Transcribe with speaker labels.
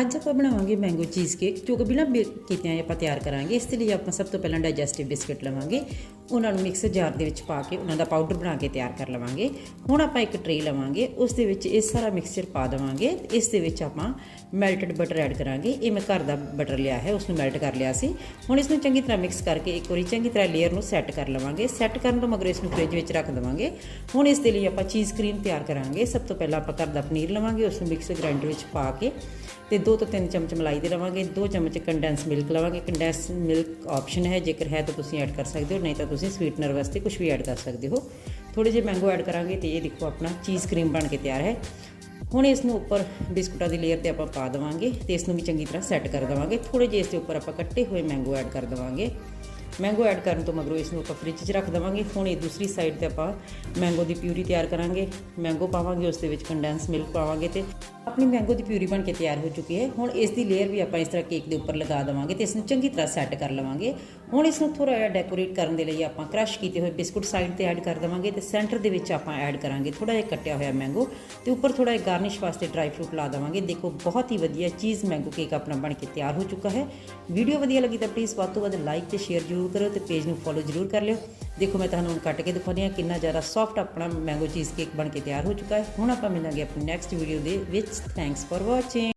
Speaker 1: ਅੱਜ ਆਪਾਂ ਬਣਾਵਾਂਗੇ ਮੈਂਗੋ ਚੀਜ਼ ਕੇਕ ਜੋ ਕਿ ਬਿਨਾਂ ਬੇਕ ਕੀਤਿਆਂ ਆਪਾਂ ਤਿਆਰ ਕਰਾਂਗੇ। ਇਸ ਦੇ ਲਈ ਆਪਾਂ ਸਭ ਤੋਂ ਪਹਿਲਾਂ ਡਾਈਜੈਸਟਿਵ ਬਿਸਕਟ ਲਵਾਂਗੇ। ਉਹਨਾਂ ਨੂੰ ਮਿਕਸਰ ਜਾਰ ਦੇ ਵਿੱਚ ਪਾ ਕੇ ਉਹਨਾਂ ਦਾ ਪਾਊਡਰ ਬਣਾ ਕੇ ਤਿਆਰ ਕਰ ਲਵਾਂਗੇ। ਹੁਣ ਆਪਾਂ ਇੱਕ ਟਰੇ ਲਵਾਂਗੇ। ਉਸ ਦੇ ਵਿੱਚ ਇਹ ਸਾਰਾ ਮਿਕਸਚਰ ਪਾ ਦੇਵਾਂਗੇ। ਇਸ ਦੇ ਵਿੱਚ ਆਪਾਂ ਮੈਲਟਡ ਬਟਰ ਐਡ ਕਰਾਂਗੇ। ਇਹ ਮੈਂ ਘਰ ਦਾ ਬਟਰ ਲਿਆ ਹੈ ਉਸ ਨੂੰ ਮੈਲਟ ਕਰ ਲਿਆ ਸੀ। ਹੁਣ ਇਸ ਨੂੰ ਚੰਗੀ ਤਰ੍ਹਾਂ ਮਿਕਸ ਕਰਕੇ ਇੱਕ ਵਾਰੀ ਚੰਗੀ ਤਰ੍ਹਾਂ ਲੇਅਰ ਨੂੰ ਸੈੱਟ ਕਰ ਲਵਾਂਗੇ। ਸੈੱਟ ਕਰਨ ਤੋਂ ਮਗਰੋਂ ਇਸ ਨੂੰ ਫ੍ਰਿਜ ਵਿੱਚ ਰੱਖ ਦੇਵਾਂਗੇ। ਹੁਣ ਇਸ ਦੇ ਲਈ ਆਪਾਂ ਚੀਜ਼ ਕਰੀਮ ਤਿਆਰ ਕਰਾਂਗੇ। ਸਭ ਤੋਂ ਪਹਿਲਾਂ ਆਪਾਂ ਘਰ ਦਾ ਪਨੀਰ ਲਵਾਂਗੇ। ਉਸ ਨੂੰ ਮਿਕਸਰ ਗ੍ਰਾਈਂਡਰ ਵਿੱਚ ਪਾ ਕੇ ਤੇ 2 ਤੋਂ 3 ਚਮਚ ਮਲਾਈ ਦੇ ਲਵਾਂਗੇ 2 ਚਮਚ ਕੰਡੈਂਸ ਮਿਲਕ ਲਵਾਂਗੇ। ਕੰਡੈਂਸ ਮਿਲਕ ਆਪਸ਼ਨ ਹੈ, ਜੇਕਰ ਹੈ ਤਾਂ ਤੁਸੀਂ ਐਡ ਕਰ ਸਕਦੇ ਹੋ, ਨਹੀਂ ਤਾਂ ਤੁਸੀਂ ਸਵੀਟਨਰ ਵਾਸਤੇ ਕੁਝ ਵੀ ਐਡ ਕਰ ਸਕਦੇ ਹੋ। ਥੋੜੇ ਜਿਹੇ ਮੈਂਗੋ ਐਡ ਕਰਾਂਗੇ ਤੇ ਇਹ ਦੇਖੋ ਆਪਣਾ ਚੀਜ਼ ਕਰੀਮ ਬਣ ਕੇ ਤਿਆਰ ਹੈ। ਹੁਣ ਇਸ ਨੂੰ ਉੱਪਰ ਬਿਸਕੁਟਾਂ ਦੀ ਲੇਅਰ ਤੇ ਆਪਾਂ ਪਾ ਦੇਵਾਂਗੇ ਤੇ ਇਸ ਨੂੰ ਵੀ ਚੰਗੀ ਤਰ੍ਹਾਂ ਸੈੱਟ ਕਰ ਦੇਵਾਂਗੇ। ਥੋੜੇ ਜਿਹੇ ਇਸ ਦੇ ਉੱਪਰ ਆਪਾਂ ਕੱਟੇ ਹੋਏ ਮੈਂਗੋ ਐਡ ਕਰ ਦੇਵਾਂਗੇ। ਮੈਂਗੋ ਐਡ ਕਰਨ ਤੋਂ ਮਗਰੋਂ ਇਸ ਨੂੰ ਆਪਾਂ ਫ੍ਰਿਜ 'ਚ ਰੱਖ ਦੇਵਾਂਗੇ। ਹੁਣ ਇਹ ਦੂਸਰੀ ਸਾਈਡ ਤੇ ਆਪਾਂ ਮੈਂਗੋ ਦੀ ਪਿਊਰੀ ਤਿਆਰ ਕਰਾਂਗੇ। ਮੈਂਗੋ ਪਾਵਾਂਗੇ, ਉਸ ਦੇ ਵਿੱਚ ਕੰਡੈਂਸ ਮਿਲਕ ਪਾਵਾਂਗੇ ਤੇ ਆਪਣੀ ਮੈਂਗੋ ਦੀ ਪਿਊਰੀ ਬਣ ਕੇ ਤਿਆਰ ਹੋ ਚੁੱਕੀ ਹੈ। ਹੁਣ ਇਸ ਦੀ ਲੇਅਰ ਵੀ ਆਪਾਂ ਇਸ ਤਰ੍ਹਾਂ ਕੇਕ ਦੇ ਉੱਪਰ ਲਗਾ ਦੇਵਾਂਗੇ ਤੇ ਇਸ ਨੂੰ ਚੰਗੀ ਤਰ੍ਹਾਂ ਸੈੱਟ ਕਰ ਲਵਾਂਗੇ। ਹੁਣ ਇਸ ਨੂੰ ਥੋੜਾ ਜਿਹਾ ਡੈਕੋਰੇਟ ਕਰਨ ਦੇ ਲਈ ਆਪਾਂ ਕ੍ਰਸ਼ ਕੀਤੇ ਹੋਏ ਬਿਸਕੁਟ ਸਾਈਡ ਤੇ ਐਡ ਕਰ ਦੇਵਾਂਗੇ ਤੇ ਸੈਂਟਰ ਦੇ ਵਿੱਚ ਆਪਾਂ ਐਡ ਕਰਾਂਗੇ ਥੋੜਾ ਜਿਹਾ ਕੱਟਿਆ ਹੋਇਆ ਮੈਂਗੋ ਤੇ ਉੱਪਰ ਥੋੜਾ ਜਿਹਾ ਗਾਰਨਿਸ਼ ਵਾਸਤੇ ਡਰਾਈ ਫਰੂਟ ਲਾ ਦੇਵਾਂਗੇ। ਦੇਖੋ ਬਹੁਤ ਹੀ ਵਧੀਆ ਚੀਜ਼ ਮੈਂਗੋ ਕੇਕ ਆਪਣਾ ਬਣ ਕੇ ਤਿਆਰ ਹੋ ਚੁੱਕਾ ਹੈ। ਵੀਡੀਓ ਵਧੀਆ ਲੱਗੀ ਤਾਂ ਪਲੀਜ਼ ਵੱਧ ਤੋਂ ਵੱਧ ਲਾਈਕ ਤੇ ਸ਼ੇਅਰ ਜ਼ਰੂਰ ਕਰਿਓ ਤੇ ਪੇਜ ਨੂੰ ਫੋਲੋ ਜ਼ਰੂਰ ਕਰ ਲਿਓ। ਦੇਖੋ ਮੈਂ ਤੁਹਾਨੂੰ ਹੁਣ ਕੱਟ ਕੇ ਦਿਖਾਉਂਦੀ ਹਾਂ ਕਿੰਨਾ ਜ਼ਿਆਦਾ ਸੌਫਟ ਆਪਣਾ ਮੈਂਗੋ ਚੀਜ਼ ਕੇਕ ਬਣ ਕੇ ਤਿਆਰ ਹੋ ਚੁੱਕਾ ਹੈ। ਹੁਣ ਆਪਾਂ ਮਿਲਾਂਗੇ ਆਪਣੀ ਨੈਕਸਟ ਵੀਡੀਓ ਦੇ ਵਿੱਚ। Thanks for watching